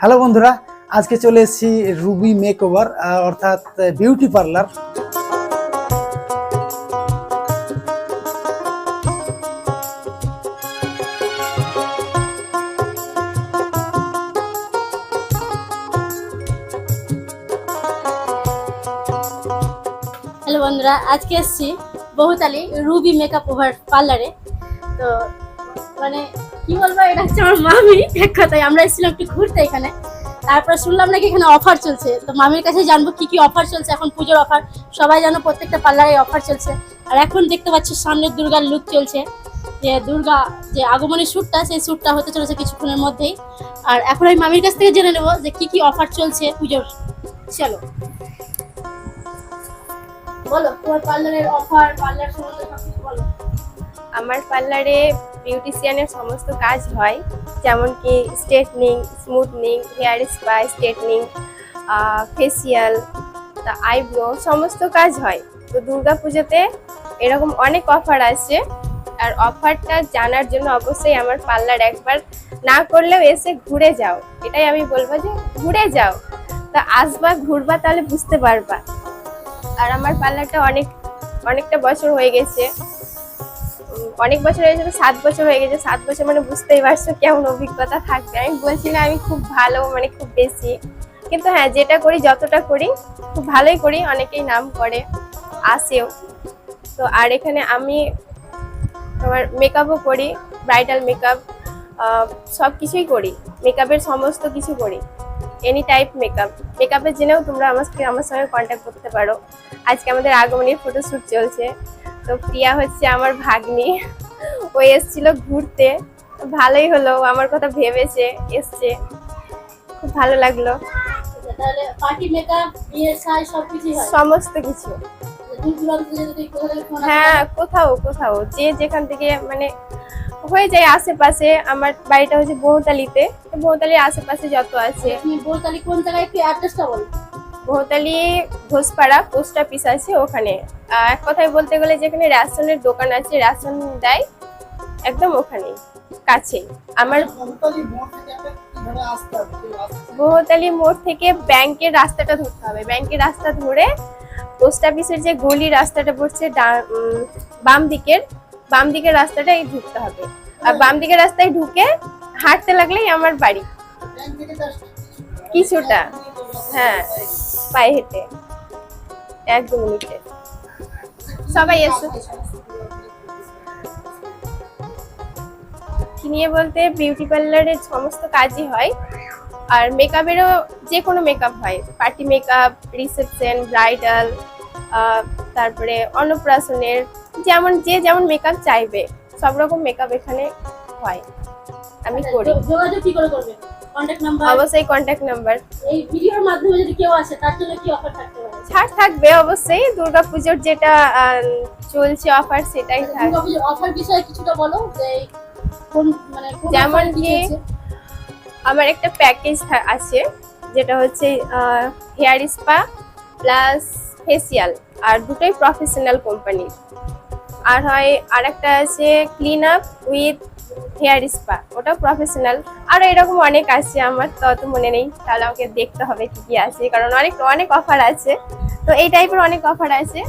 Hello বন্ধুরা। আজকে চলে এসেছি রুবি মেক ওভার অর্থাৎ বিউটি পার্লার হ্যালো বন্ধুরা। আজকে এসেছি বহুতালি রুবি মেকআপ ওভার পার্লারে তো মানে কি বলব, এটা হচ্ছে আমার মামি এক কথায়। আমরা এসেছিলাম একটু ঘুরতে এখানে। তারপর শুনলাম নাকি এখানে অফার চলছে। তো মামির কাছে জানব কি কি অফার চলছে। এখন পুজোর অফার, সবাই জানো প্রত্যেকটা পার্লারে অফার চলছে। আর এখন দেখতে পাচ্ছি সামনে দুর্গার লুক চলছে। যে দুর্গা যে আগমনী শ্যুটটা সেই শ্যুটটা হতে চলেছে কিছুক্ষণের মধ্যেই। আর এখন আমি মামির কাছ থেকে জেনে নেব যে কি কি অফার চলছে পুজোর। চলো। বলো, তোমার পার্লারের অফার, পার্লার সম্বন্ধে সবকিছু বলো। আমার পার্লারে বিউটিশিয়ানের সমস্ত কাজ হয় যেমন কি straightening, smoothing, hair spa, straightening facial, তা আইব্রো সমস্ত কাজ হয়। তো দুর্গা পুজোতে এরকম অনেক অফার আছে আর অফারটা জানার জন্য অবশ্যই আমার পার্লার একবার না করলেও এসে ঘুরে যাও। এটাই আমি বলব যে ঘুরে যাও। তা আসবা, ঘুরবা তাহলে বুঝতে পারবা। আর আমার পার্লারটা অনেক, অনেকটা বছর হয়ে গেছে। অনেক বছর হয়ে গেছে, সাত বছর হয়ে গেছে, সাত বছর মানে বুঝতেই পারছ কেমন অভিজ্ঞতা থাকবে। আমি বলছি না, আমি খুব ভালো মানে খুব বেশি। কিন্তু হ্যাঁ যেটা করি, যতটা করি, খুব ভালোই করি, অনেকেই নাম করে, আসেও। তো আর এখানে আমি তোমার মেকআপও করি ব্রাইডাল মেকআপ সব কিছুই করি মেকআপের সমস্ত কিছু করি এনি টাইপ মেকআপ মেকআপের জেনেও তোমরা আমার আমার সঙ্গে কন্ট্যাক্ট করতে পারো। আজকে আমাদের আগমনীর ফটোশ্যুট চলছে। তো প্রিয়া হচ্ছে আমার ভাগ্নি। ও এসেছিল ঘুরতে। ভালোই হলো আমার কথা ভেবেছে এসছে। খুব ভালো লাগল। সমস্ত কিছু। হ্যাঁ কোথাও কোথাও। যে যেখান থেকে মানে হয়ে যায় আশেপাশে আমার বাড়িটা হচ্ছে বহুতালিতে বহুতালির আশেপাশে যত আছে। তুমি বলতালি কোন জায়গায় একটু অ্যাড্রেসটা বলো। বহুতালি ঘোষপাড়া পোস্ট অফিস আছে ওখানে। এক কথায় বলতে গেলে যেখানে রেশনের দোকান আছে রেশন দেয় একদম ওখানেই কাছেই। আমার বহুতালি মোড় থেকে ব্যাংকের রাস্তাটা ধরতে হবে। ব্যাংকের রাস্তা ধরে পোস্ট অফিসের যে গলি রাস্তাটা পড়ছে বাম দিকের বাম দিকের রাস্তাটাই ঢুকতে হবে। আর বাম দিকের রাস্তায় ঢুকে হাঁটতে লাগলেই আমার বাড়ি। কিছুটা হ্যাঁ। পায়ে হেঁটে। এক দু মিনিটে। সবাই এসো। নিয়ে বলতে বিউটি পার্লারের সমস্ত কাজই হয়। আর মেকআপেরও যে কোনো মেকআপ হয় পার্টি মেকআপ রিসেপশন ব্রাইডাল তারপরে অন্নপ্রাশনের, যেমন যে যেমন মেকআপ চাইবে সব রকম মেকআপ এখানে হয়। আমি করি। যোগাযোগ কি করে করবে? নাম্বার অবশ্যই নাম্বার এই ভিডিওর মাধ্যমে যদি কেউ আসে তার জন্য কি অফার থাকতে পারে? ছাড় থাকবে অবশ্যই। দুর্গাপুজোর যেটা চলছে অফার সেটাই থাকবে দুর্গাপুজোর অফার বিষয়ে কিছুটা বলো যে কোন মানে যেমন কি আমার একটা প্যাকেজ আছে যেটা হচ্ছে হেয়ার স্পা প্লাস ফেসিয়াল আর দুটোই প্রফেশনাল কোম্পানির আর হয় আর একটা আছে clean up with hair spa ওটা প্রফেশনাল আর এরকম অনেক আছে আমার তো অত মনে নেই। তাহলে আমাকে দেখতে হবে কি কি আছে কারণ অনেক অনেক অফার আছে। তো এই টাইপের অনেক অফার আছে।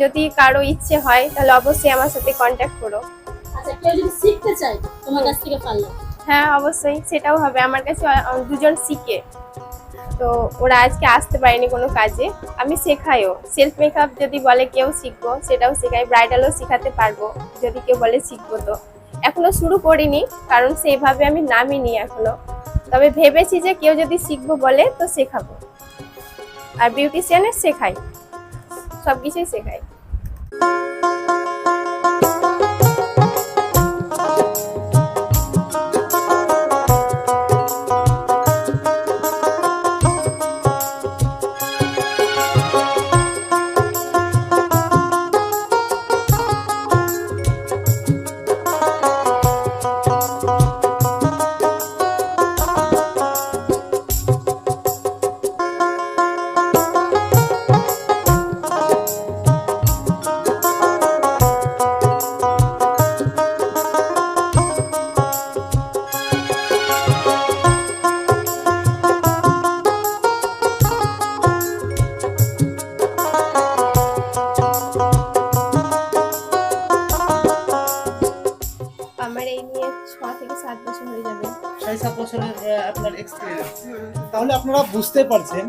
যদি কারও ইচ্ছে হয় তাহলে অবশ্যই আমার সাথে কন্ট্যাক্ট করো। আচ্ছা কেউ যদি শিখতে চায় তোমার কাছ থেকে পারলাম হ্যাঁ অবশ্যই সেটাও হবে। আমার কাছে দুজন শিখে। তো ওরা আজকে আসতে পারেনি কোনো কাজে। আমি শেখাইও। সেলফ মেকআপ যদি বলে কেউ শিখব সেটাও শেখাই। ব্রাইডালও শেখাতে পারব। যদি কেউ বলে শিখব তো। এখনও শুরু করিনি, কারণ সেইভাবে আমি নামিনি এখনও। তবে ভেবেছি যে কেউ যদি শিখব বলে, তো শেখাবো। আর বিউটিশিয়ানের শেখাই। সব কিছুই শেখাই। বছরের আপনার তাহলে আপনারা বুঝতে পারছেন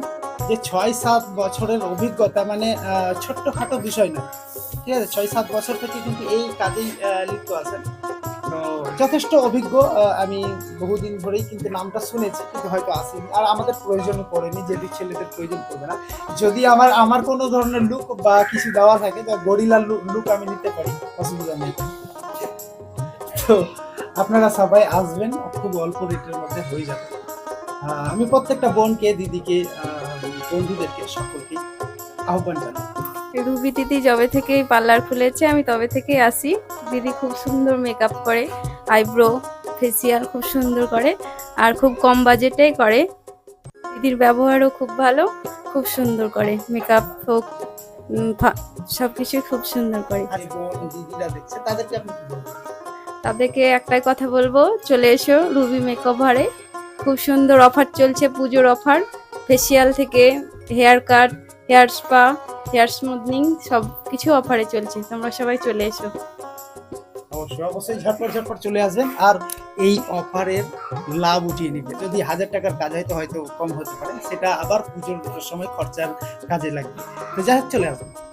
যে ছয় সাত বছরের অভিজ্ঞতা মানে ছোট্টখাটো বিষয় না। ঠিক আছে? ছয় সাত বছর থেকে কিন্তু এই কাজেই লিপ্ত আছেন। যথেষ্ট অভিজ্ঞ আমি বহুদিন ধরেই কিন্তু নামটা শুনেছি, কিন্তু হয়তো আসেনি। আর আমাদের প্রয়োজন পড়েনি যদি ছেলেদের প্রয়োজন পড়বে না। যদি আমার আমার কোনো ধরনের লুক বা কিছু দেওয়া থাকে, তো গরিলার লুক আমি নিতে পারি অসুবিধা নেই তো আপনারা সবাই আসবেন খুব অল্প রেটের মধ্যে হয়ে যাবে। আমি প্রত্যেকটা বোনকে দিদিকে বন্ধুদেরকে সকলকে আহ্বান জানাই। রুবি দিদি যবে থেকেই পার্লার খুলেছে আমি তবে থেকেই আসি। দিদি খুব সুন্দর মেকআপ করে আইব্রো ফেসিয়াল খুব সুন্দর করে আর খুব কম বাজেটেই করে। দিদির ব্যবহারও খুব ভালো খুব সুন্দর করে। মেকআপ হোক সব কিছুই খুব সুন্দর করে। দিদিরা দেখছে তাদেরকে আপনি তাদেরকে একটাই কথা বলব, চলে এসো রুবি মেকওভারে খুব সুন্দর অফার চলছে, পুজোর অফার ফেসিয়াল থেকে hair cut hair spa hair smoothing সব কিছু অফারে চলছে। তোমরা সবাই চলে এসো। অবশ্যই অবশ্যই ঝটপট ঝটপট চলে আসবেন আর এই অফারের লাভ উঠিয়ে নিবে। যদি হাজার টাকার কাজ হয়তো হয়তো কম হতে পারে। সেটা আবার পুজোর সময় খরচার কাজে লাগবে। তো যাই হোক, চলে আসবেন